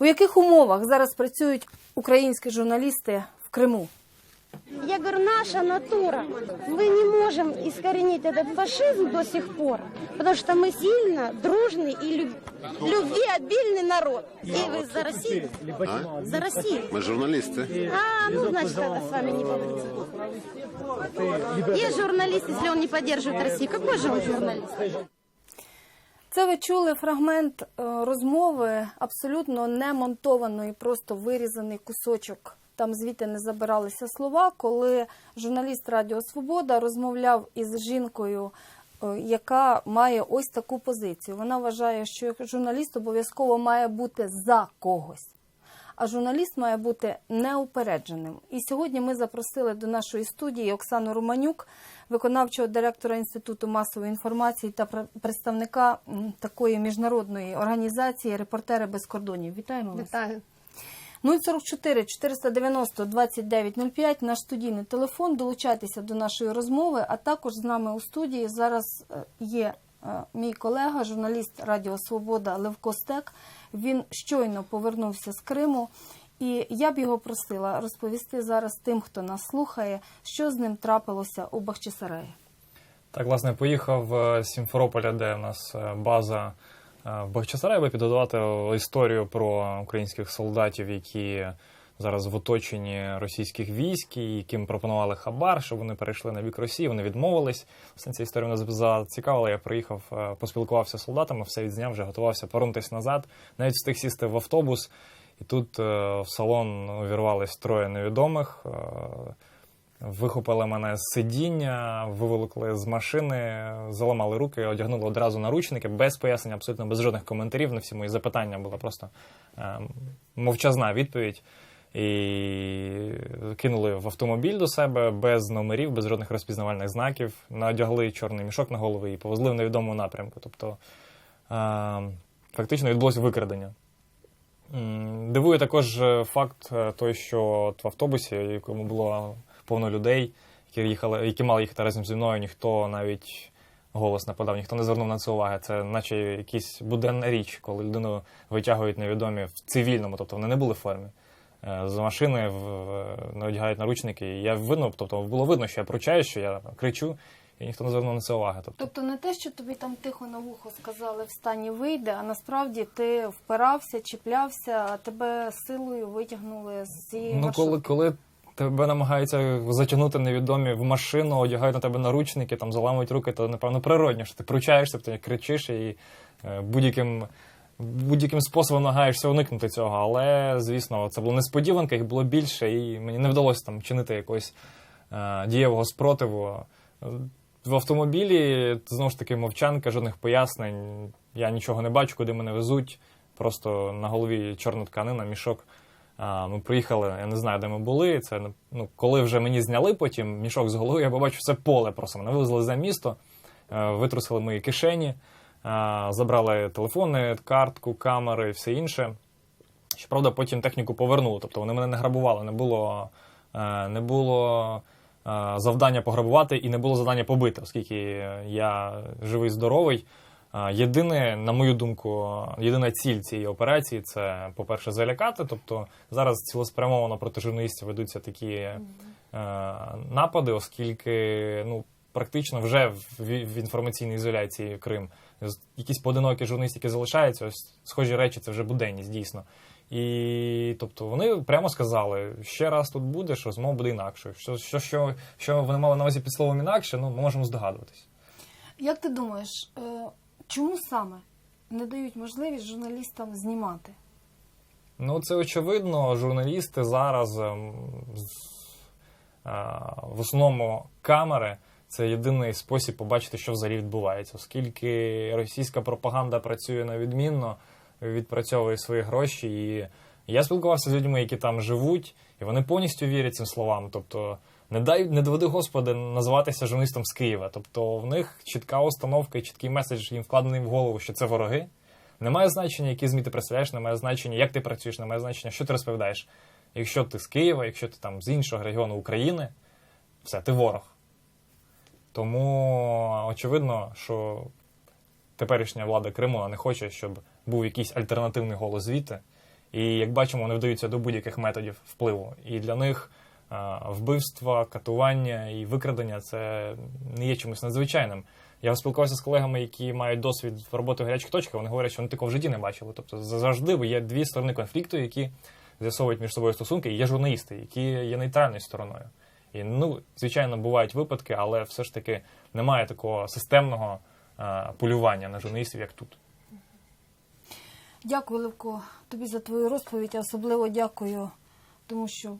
У яких умовах зараз працюють українські журналісти в Криму? Я говорю, наша натура. Мы не можем искоренить этот фашизм до сих пор, потому что мы сильно, дружный и люб... любвеобильный народ. И вы за Россию? За Россию. Мы журналисты. А, ну, значит, тогда с вами не получится. Есть журналист, если он не поддерживает Россию. Какой же он журналист? Це ви чули фрагмент е, розмови абсолютно не монтованої, просто вирізаний кусочок. Там звідти не забиралися слова, коли журналіст Радіо Свобода розмовляв із жінкою, е, яка має ось таку позицію. Вона вважає, що журналіст обов'язково має бути за когось. А журналіст має бути неупередженим. І сьогодні ми запросили до нашої студії Оксану Романюк, виконавчого директора Інституту масової інформації та пр- представника такої міжнародної організації Репортери без кордонів. Вітаємо вас. Витаю. 044 490 2905 наш студійний телефон. Долучайтеся до нашої розмови. А також з нами у студії зараз е, є мій колега, журналіст Радіо Свобода Левко Стек. Він щойно повернувся з Криму. І я б його просила розповісти зараз тим, хто нас слухає, що з ним трапилося у Бахчисараї. Так, власне, поїхав е, з Сімферополя, де в нас е, база е, в Бахчисараї, підготувати історію про українських солдатів, які зараз в оточенні російських військ, яким пропонували хабар, щоб вони перейшли на бік Росії. Вони відмовились. Власне, ця історія мене зацікавила. Я приїхав, е, поспілкувався з солдатами, все відзняв, вже готувався повернутися назад. Навіть встиг сісти в автобус, і тут е, в салон увірвались троє невідомих. е, Вихопили мене з сидіння, виволокли з машини, заламали руки, одягнули одразу наручники, без пояснень, абсолютно без жодних коментарів. На всі мої запитання була просто е, мовчазна відповідь. І кинули в автомобіль до себе без номерів, без жодних розпізнавальних знаків, надягли чорний мішок на голову і повезли в невідомому напрямку. Тобто е, фактично відбулося викрадення. Дивує також е, факт е, той, що в автобусі, в якому було повно людей, які їхали, які мали їхати разом зі мною, ніхто навіть голос не подав, ніхто не звернув на це уваги. Це наче якась буденна річ, коли людину витягують невідомі в цивільному, тобто вони не були в формі. Е, З машини одягають наручники. І я видно, тобто було видно, що я пручаю, що я кричу, і ніхто не звернув на це уваги. Тобто, Тобто не те, що тобі там тихо на вухо сказали встані вийде, а насправді ти впирався, чіплявся, а тебе силою витягнули з цієї Ну, коли, маршрутки. коли тебе намагаються затягнути невідомі в машину, одягають на тебе наручники, там заламують руки, то напевно природньо, що ти пручаєшся, ти кричиш і е, будь-яким. Будь-яким способом намагаєшся уникнути цього, але звісно, це була несподіванка, їх було більше, і мені не вдалося там чинити якогось е, дієвого спротиву. В автомобілі знову ж таки мовчанка, жодних пояснень. Я нічого не бачу, куди мене везуть. Просто на голові чорна тканина, мішок. Ми приїхали, я не знаю, де ми були. Це ну, коли вже мені зняли потім мішок з голови, я побачив все поле. Просто мене вивезли за місто, е, витрусили мої кишені, забрали телефони, картку, камери і все інше. Щоправда, потім техніку повернули. Тобто вони мене не грабували, не було, е, не було е, завдання пограбувати і не було завдання побити, оскільки я живий, здоровий. Е, Єдине, на мою думку, єдина ціль цієї операції це, по-перше, залякати. Тобто зараз цілеспрямовано проти журналістів ведуться такі е, напади, оскільки ну, практично вже в, в інформаційній ізоляції Крим якісь поодинокі журналісти, які залишаються, ось схожі речі, це вже буденність, дійсно. І тобто вони прямо сказали: ще раз тут будеш, розмова буде інакшою. Що, що, що, що вони мали на увазі під словом інакше, ну ми можемо здогадуватись. Як ти думаєш, е, чому саме не дають можливість журналістам знімати? Ну, це очевидно. Журналісти зараз ем, а, в основному камери це єдиний спосіб побачити, що взагалі відбувається, оскільки російська пропаганда працює на відмінно, відпрацьовує свої гроші. І я спілкувався з людьми, які там живуть, і вони повністю вірять цим словам. Тобто, не дай не доведи Господи називатися журналістом з Києва. Тобто, в них чітка установка і чіткий меседж їм вкладений в голову, що це вороги. Немає значення, які ЗМІ ти представляєш, немає значення, як ти працюєш, немає значення, що ти розповідаєш. Якщо ти з Києва, якщо ти там з іншого регіону України, все, ти ворог. Тому очевидно, що теперішня влада Криму не хоче, щоб був якийсь альтернативний голос звідти. І як бачимо, вони вдаються до будь-яких методів впливу. І для них а, вбивства, катування і викрадення це не є чимось надзвичайним. Я спілкувався з колегами, які мають досвід роботи в гарячих точках. Вони говорять, що вони такого в житті не бачили. Тобто завжди є дві сторони конфлікту, які з'ясовують між собою стосунки. І є журналісти, які є нейтральною стороною. І ну, звичайно, бувають випадки, але все ж таки немає такого системного а, полювання на журналістів, як тут. Дякую, Левко, тобі за твою розповідь. Особливо дякую, тому що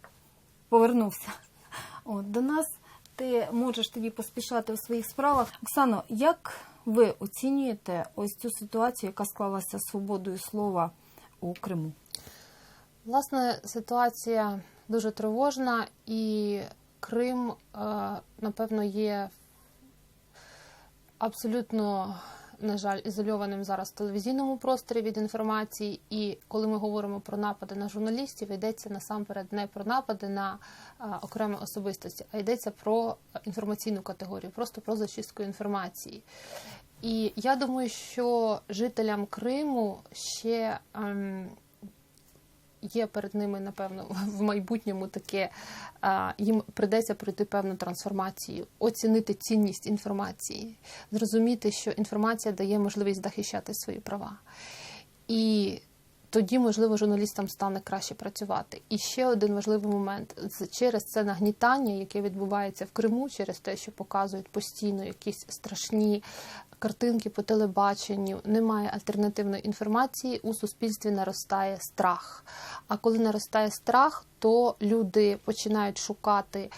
повернувся От, до нас. Ти можеш тоді поспішати у своїх справах. Оксано, як ви оцінюєте ось цю ситуацію, яка склалася з свободою слова у Криму? Власне, ситуація дуже тривожна, і Крим, е, напевно, є абсолютно, на жаль, ізольованим зараз в телевізійному просторі від інформації. І коли ми говоримо про напади на журналістів, йдеться насамперед не про напади на е, окремі особистості, а йдеться про інформаційну категорію, просто про зачистку інформації. І я думаю, що жителям Криму ще. ем, є перед ними, напевно, в майбутньому таке, їм придеться пройти певну трансформацію, оцінити цінність інформації, зрозуміти, що інформація дає можливість захищати свої права. І тоді, можливо, журналістам стане краще працювати. І ще один важливий момент через це нагнітання, яке відбувається в Криму, через те, що показують постійно якісь страшні картинки по телебаченню, немає альтернативної інформації, у суспільстві наростає страх. А коли наростає страх, то люди починають шукати.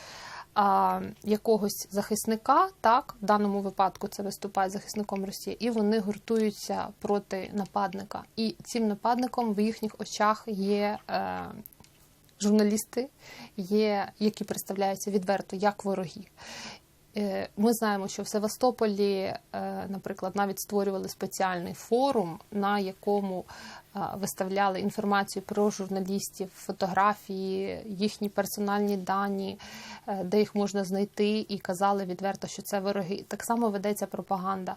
А, якогось захисника, так в даному випадку це виступає захисником Росії, і вони гуртуються проти нападника. І цим нападником в їхніх очах є е, журналісти, є, які представляються відверто як вороги. Е, Ми знаємо, що в Севастополі, е, наприклад, навіть створювали спеціальний форум, на якому е, виставляли інформацію про журналістів, фотографії, їхні персональні дані, де їх можна знайти, і казали відверто, що це вороги. Так само ведеться пропаганда.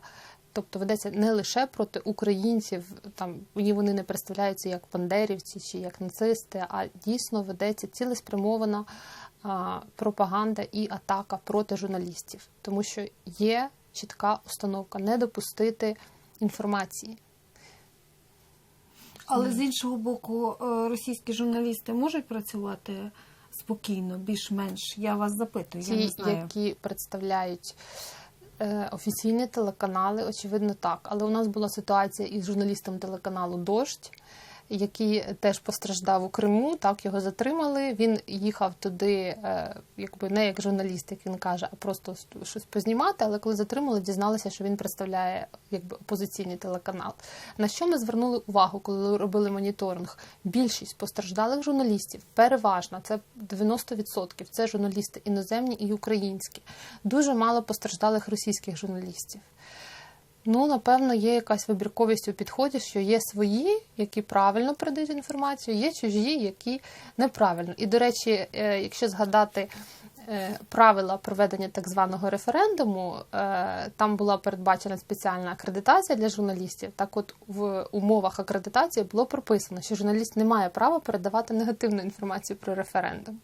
Тобто ведеться не лише проти українців, там і вони не представляються як бандерівці чи як нацисти, а дійсно ведеться цілеспрямована пропаганда і атака проти журналістів, тому що є чітка установка не допустити інформації. Але з іншого боку, е, російські журналісти можуть працювати спокійно, більш-менш. Я вас запитую, я не знаю. які представляють е, офіційні телеканали, очевидно, так. Але у нас була ситуація із журналістом телеканалу Дождь, який теж постраждав у Криму. Так його затримали. Він їхав туди, е, якби не як журналіст, як він каже, а просто щось познімати. Але коли затримали, дізналися, що він представляє якби опозиційний телеканал. На що ми звернули увагу, коли робили моніторинг? Більшість постраждалих журналістів, переважна, це 90%, це журналісти іноземні і українські. Дуже мало постраждалих російських журналістів. Ну, напевно, є якась вибірковість у підході, що є свої, які правильно передають інформацію, є чужі, які неправильно. І, до речі, е, якщо згадати е, правила проведення так званого референдуму, е, там була передбачена спеціальна акредитація для журналістів. Так, от в умовах акредитації було прописано, що журналіст не має права передавати негативну інформацію про референдум.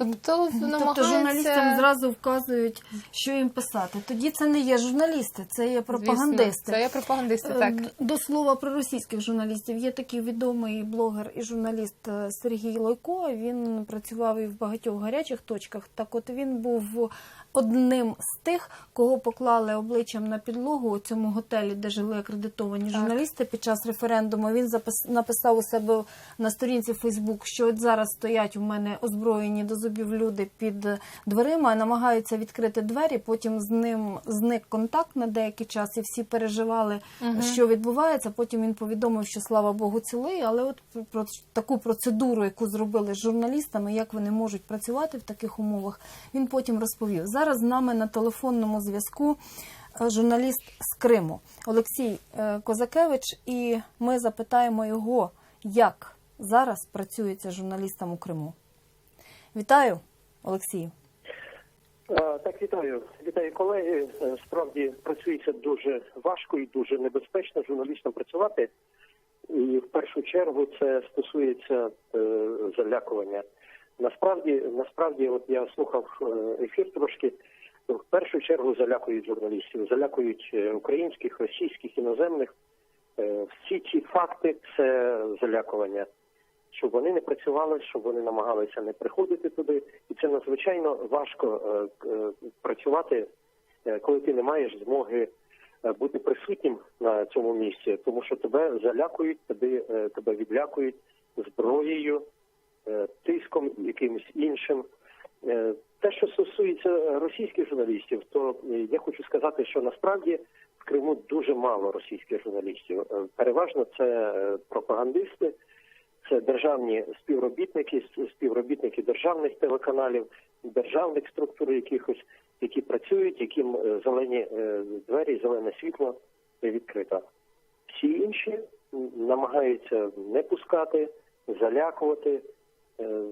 Тобто, Тобто журналістам зразу вказують, що їм писати. Тоді це не є журналісти, це є пропагандисти. Звісно, це є пропагандисти, так. Е, До слова про російських журналістів є такий відомий блогер і журналіст е, Сергій Лойко. Він працював і в багатьох гарячих точках. Так, от він був одним з тих, кого поклали обличчям на підлогу у цьому готелі, де жили акредитовані Так. журналісти під час референдуму. Він написав у себе на сторінці Фейсбук, що от зараз стоять у мене озброєні до зубів люди під дверима, намагаються відкрити двері. Потім з ним зник контакт на деякий час, і всі переживали, що відбувається. Потім він повідомив, що слава Богу, цілий. Але от про- про таку процедуру, яку зробили з журналістами, як вони можуть працювати в таких умовах, він потім розповів. Зараз з нами на телефонному зв'язку е, журналіст з Криму Олексій е, Козакевич, і ми запитаємо його, як зараз працюється журналістам у Криму. Вітаю, Олексію. Так, вітаю, вітаю колеги. Е, Справді працюється дуже важко і дуже небезпечно журналістам працювати. і в першу чергу це стосується е, залякування. Насправді, насправді, от я слухав е, ефір трошки. В першу чергу залякують журналістів, залякують українських, російських, іноземних. Всі ці факти це залякування, щоб вони не працювали, щоб вони намагалися не приходити туди. І це надзвичайно важко е, е, працювати, е, коли ти не маєш змоги бути присутнім на цьому місці, тому що тебе залякують, тебе, тебе відлякують зброєю, тиском якимось іншим. Те, що стосується російських журналістів, то я хочу сказати, що насправді в Криму дуже мало російських журналістів. Переважно це пропагандисти, це державні співробітники, співробітники державних телеканалів, державних структур якихось, які працюють, яким е, зелені е, двері, зелене світло відкрито. Всі інші намагаються не пускати, залякувати, е,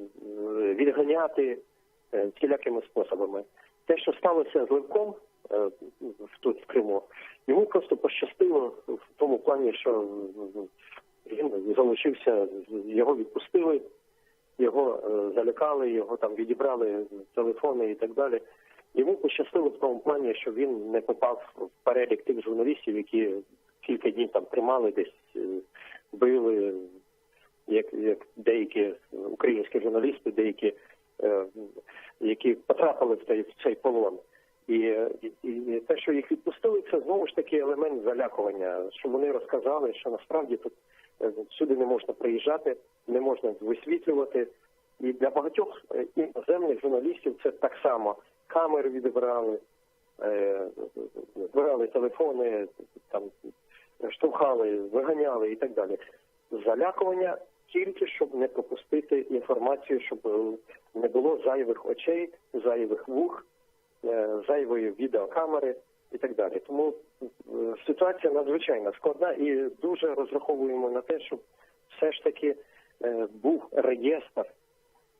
відганяти всілякими способами. Те, що сталося з Левком тут в Криму, йому просто пощастило в тому плані, що він залишився, його відпустили, його е, залякали, його там відібрали телефони і так далі. Йому пощастило в тому плані, що він не попав в перелік тих журналістів, які кілька днів там тримали десь, е, били, як, як деякі українські журналісти, деякі, е, які потрапили в цей, в цей полон. І, і, і те, що їх відпустили, це знову ж таки елемент залякування, що вони розказали, що насправді тут сюди не можна приїжджати, не можна висвітлювати. І для багатьох е, іноземних журналістів це так само камери відібрали, е, збирали телефони, там штовхали, виганяли і так далі. Залякування тільки щоб не пропустити інформацію, щоб е, не було зайвих очей, зайвих вух, зайвої відеокамери і так далі. Тому е, ситуація надзвичайно складна і дуже розраховуємо на те, щоб все ж таки е, був реєстр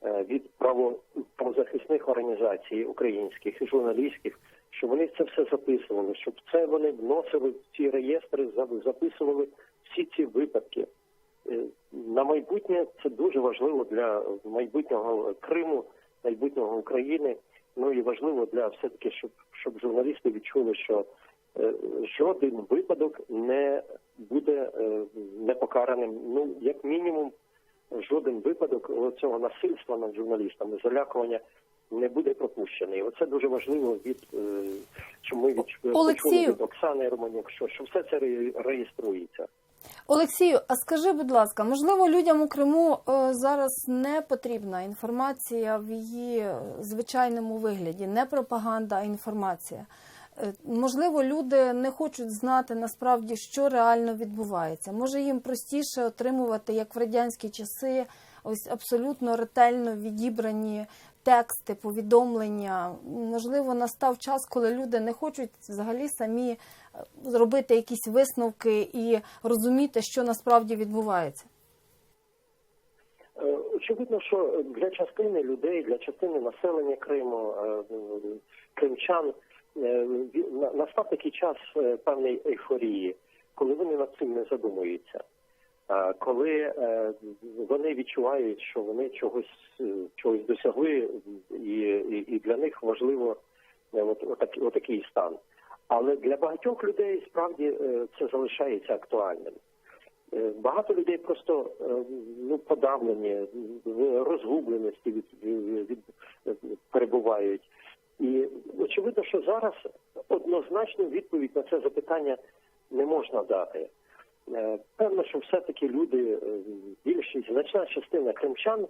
е, від право, правозахисних організацій українських і журналістських, щоб вони це все записували, щоб це вони вносили в ці реєстри, записували всі ці випадки. На майбутнє це дуже важливо для майбутнього Криму, майбутнього України. Ну і важливо для все таки, щоб щоб журналісти відчули, що е, жоден випадок не буде е, непокараним. Ну як мінімум, жоден випадок цього насильства над журналістами, залякування не буде пропущений. Оце дуже важливо від е, що ми від Олексію. від Оксани Романюк, що, що все це реєструється. Олексію, а скажи, будь ласка, можливо, людям у Криму е, зараз не потрібна інформація в її звичайному вигляді, не пропаганда, а інформація. Е, Можливо, люди не хочуть знати насправді, що реально відбувається. Може, їм простіше отримувати, як в радянські часи, ось абсолютно ретельно відібрані тексти, повідомлення. Можливо, настав час, коли люди не хочуть взагалі самі е, зробити якісь висновки і розуміти, що насправді відбувається. Е, Очевидно, що для частини людей, для частини населення Криму, е, кримчан, настав такий час певної ейфорії, коли вони над цим не задумуються. Коли е, вони відчувають, що вони чогось е, чогось досягли, і, і, для них важливо е, от, отак- отакий стан. Але для багатьох людей справді це залишається актуальним. Багато людей просто ну подавлені, в розгубленості від, від- перебувають. І очевидно, що зараз однозначну відповідь на це запитання не можна дати. Е, Певно, що все-таки люди, е, більшість, значна частина кримчан,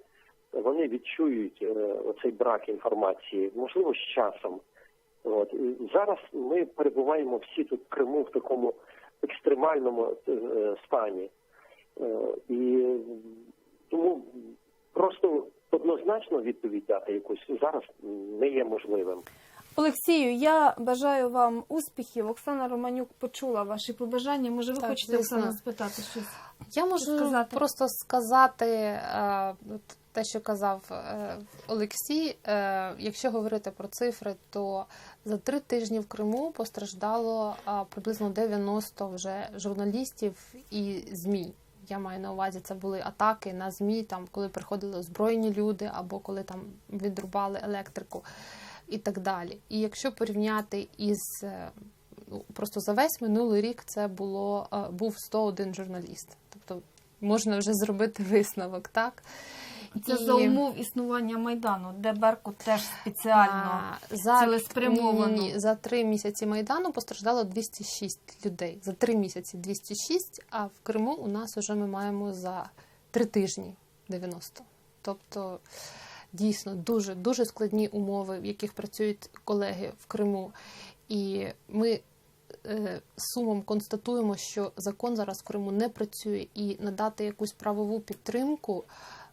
вони відчують е, оцей брак інформації, можливо, з часом. От зараз ми перебуваємо всі тут в Криму в такому екстремальному стані. І тому просто однозначно відповідь дати якусь зараз не є можливим. Олексію, я бажаю вам успіхів. Оксана Романюк почула ваші побажання. Може, ви Так, хочете звісно. Оксана спитати щось? Я можу сказати? просто сказати е, те, що казав е, Олексій. Е, якщо говорити про цифри, то за три тижні в Криму постраждало приблизно 90 вже журналістів і ЗМІ. Я маю на увазі, це були атаки на ЗМІ, там коли приходили озброєні люди, або коли там відрубали електрику і так далі. І якщо порівняти із е, ну, просто за весь минулий рік, це було е, був 101 журналіст. Тобто можна вже зробити висновок, так? Це І- за умов існування майдану, де Беркут теж спеціально а, за цілеспрямовано. Ні. за три місяці майдану постраждало 206 людей. За три місяці 206, а в Криму у нас вже ми маємо за три тижні 90. Тобто дійсно дуже дуже складні умови, в яких працюють колеги в Криму. І ми е, сумом констатуємо, що закон зараз в Криму не працює, і надати якусь правову підтримку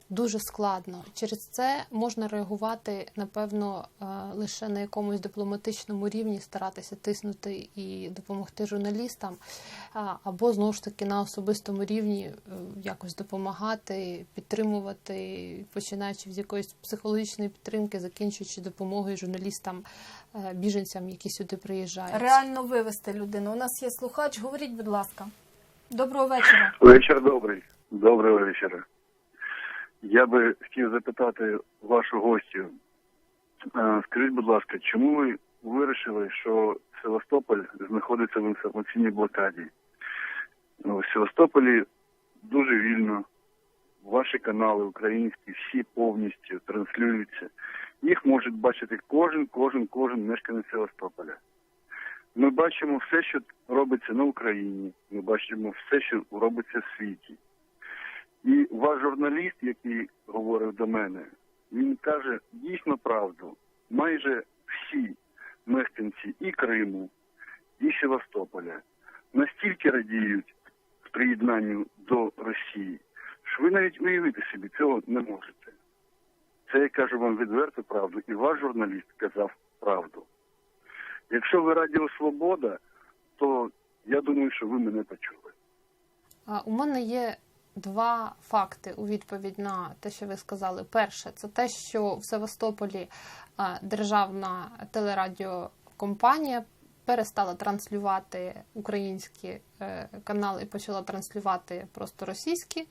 дуже складно. Через це можна реагувати, напевно, е, лише на якомусь дипломатичному рівні, старатися тиснути і допомогти журналістам, або знову ж таки на особистому рівні е, якось допомагати, підтримувати, починаючи з якоїсь психологічної підтримки, закінчуючи допомогою журналістам, е, біженцям, які сюди приїжджають. Реально вивести людину. У нас є слухач. Говоріть, будь ласка. Доброго вечора. Вечір добрий. Доброго вечора. Я би хотів запитати вашу гостю. Е, Скажіть, будь ласка, чому ви вирішили, що Севастополь знаходиться в інформаційній блокаді? Ну, В Севастополі дуже вільно. Ваші канали українські всі повністю транслюються. Їх може бачити кожен, кожен, кожен мешканець Севастополя. Ми бачимо все, що робиться на Україні. Ми бачимо все, що робиться в світі. Ваш журналіст, який говорив до мене, він каже дійсно правду. Майже всі мешканці і Криму, і Севастополя настільки радіють приєднанню до Росії, що ви навіть уявити собі цього не можете. Це я кажу вам відверту правду, і ваш журналіст казав правду. Якщо ви Радіо Свобода, то я думаю, що ви мене почули. А, У мене є два факти у відповідь на те, що ви сказали. Перше, це те, що в Севастополі державна телерадіокомпанія перестала транслювати українські е, канали і почала транслювати просто російські.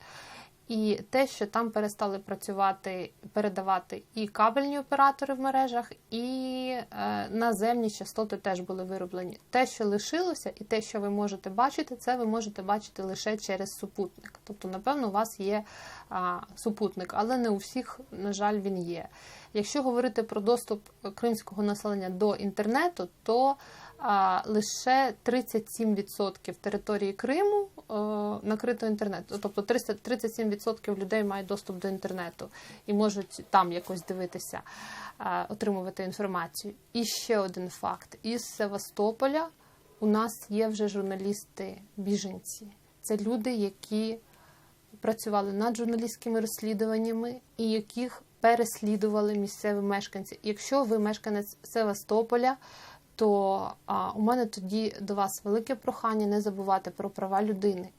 І те, що там перестали працювати, передавати і кабельні оператори в мережах, і е, наземні частоти теж були вироблені. Те, що лишилося, і те, що ви можете бачити, це ви можете бачити лише через супутник. Тобто, напевно, у вас є а, супутник, але не у всіх, на жаль, він є. Якщо говорити про доступ кримського населення до інтернету, то а, лише 37% території Криму е, накрито інтернетом. Тобто 300 37% людей мають доступ до інтернету і можуть там якось дивитися, е, отримувати інформацію. І ще один факт: із Севастополя у нас є вже журналісти-біженці. Це люди, які працювали над журналістськими розслідуваннями і яких переслідували місцеві мешканці. Якщо ви мешканець Севастополя, то а, у мене тоді до вас велике прохання не забувати про права людини.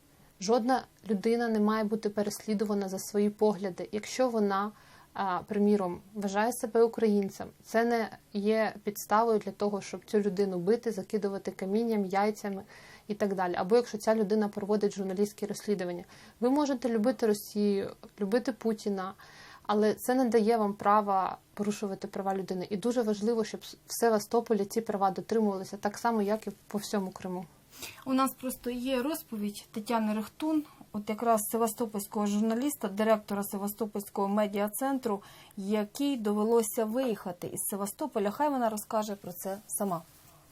Жодна людина не має бути переслідувана за свої погляди, якщо вона, а, приміром, вважає себе українцем. Це не є підставою для того, щоб цю людину бити, закидувати камінням, яйцями і так далі. Або якщо ця людина проводить журналістські розслідування. Ви можете любити Росію, любити Путіна, але це не дає вам права порушувати права людини. І дуже важливо, щоб в Севастополі ці права дотримувалися так само, як і по всьому Криму. У нас просто є розповідь Тетяни Рехтун, от якраз севастопольського журналіста, директора Севастопольського медіа-центру, якій довелося виїхати із Севастополя. Хай вона розкаже про це сама.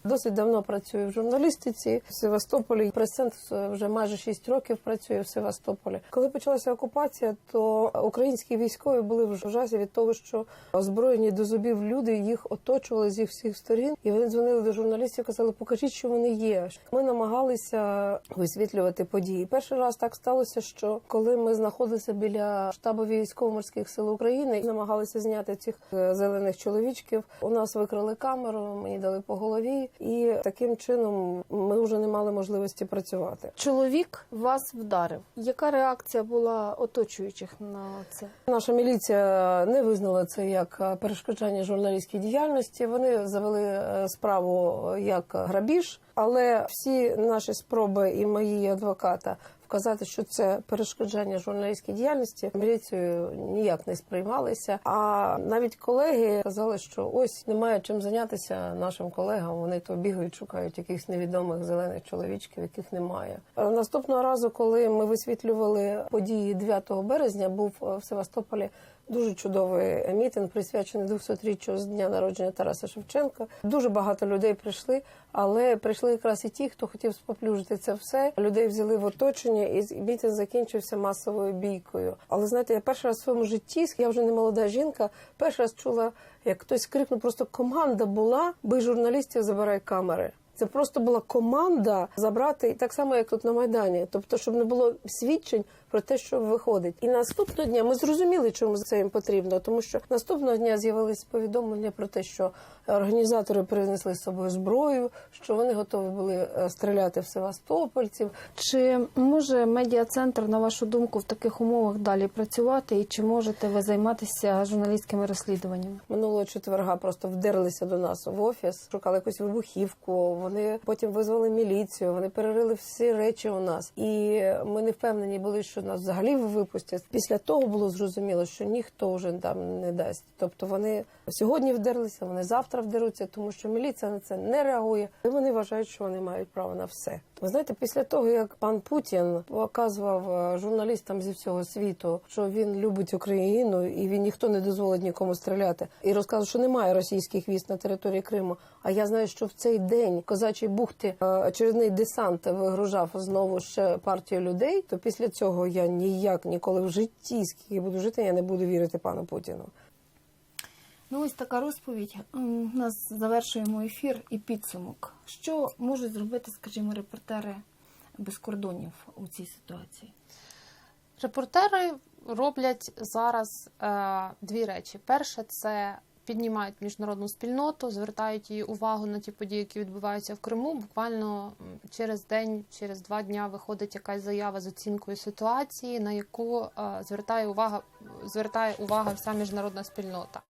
Досить давно працюю в журналістиці в Севастополі. Прес-центр вже майже 6 років працює в Севастополі. Коли почалася окупація, то українські військові були в жахі від того, що озброєні до зубів люди їх оточували зі всіх сторін, і вони дзвонили до журналістів, казали, покажіть, що вони є. Ми намагалися висвітлювати події. Перший раз так сталося, що коли ми знаходилися біля штабу військово-морських сил України і намагалися зняти цих е, зелених чоловічків, у нас викрили камеру, мені дали по голові. І таким чином ми вже не мали можливості працювати. Чоловік вас вдарив. Яка реакція була оточуючих на це? Наша міліція не визнала це як е, перешкоджання журналістській діяльності. Вони завели е, справу як грабіж, але всі наші спроби і мої адвоката казати, що це перешкоджання журналістській діяльності, міліцією ніяк не сприймалися. А навіть колеги казали, що ось немає чим зайнятися нашим колегам. Вони то бігають, шукають якихось невідомих зелених чоловічків, яких немає. Е, Наступного разу, коли ми висвітлювали події 9 березня, був е, в Севастополі. Дуже чудовий мітинг, присвячений 200-річчю з дня народження Тараса Шевченка. Дуже багато людей прийшли, але прийшли якраз і ті, хто хотів споплюжити це все. Людей взяли в оточення, і мітинг закінчився масовою бійкою. Але знаєте, я перший раз в своєму житті, я вже не молода жінка, перший раз чула, як хтось крикнув, просто команда була, бий журналістів, забирай камери. Це просто була команда забрати так само, як тут на майдані, тобто, щоб не було свідчень про те, що виходить. І наступного дня ми зрозуміли, чому це їм потрібно, тому що наступного дня з'явились повідомлення про те, що організатори принесли з собою зброю, що вони готові були е, стріляти в севастопольців. Чи може медіа-центр, на вашу думку, в таких умовах далі працювати, і чи можете ви займатися журналістськими розслідуваннями? Минулого четверга просто вдерлися до нас в офіс, шукали якусь вибухівку. Вони потім визвали міліцію. Вони перерили всі речі у нас, і ми не впевнені були, що нас взагалі випустять. Після того було зрозуміло, що ніхто вже там не дасть. Тобто вони сьогодні вдерлися, вони завтра вдеруться, тому що міліція на це не реагує. І вони вважають, що вони мають право на все. Ви знаєте, після того як пан Путін показував е, журналістам зі всього світу, що він любить Україну і він ніхто не дозволить нікому стріляти, і розказував, що немає російських військ на території Криму. А я знаю, що в цей день козачій бухти е, очередний десант вигружав знову ще партію людей. То після цього я ніяк ніколи в житті, скільки буду жити, я не буду вірити пану Путіну. Ну, ось така розповідь. У нас завершуємо ефір і підсумок. Що можуть зробити, скажімо, репортери без кордонів у цій ситуації? Репортери роблять зараз е, дві речі: перше, це піднімають міжнародну спільноту, звертають її увагу на ті події, які відбуваються в Криму. Буквально через день, через два дня виходить якась заява з оцінкою ситуації, на яку е, звертає увага, звертає увагу вся міжнародна спільнота.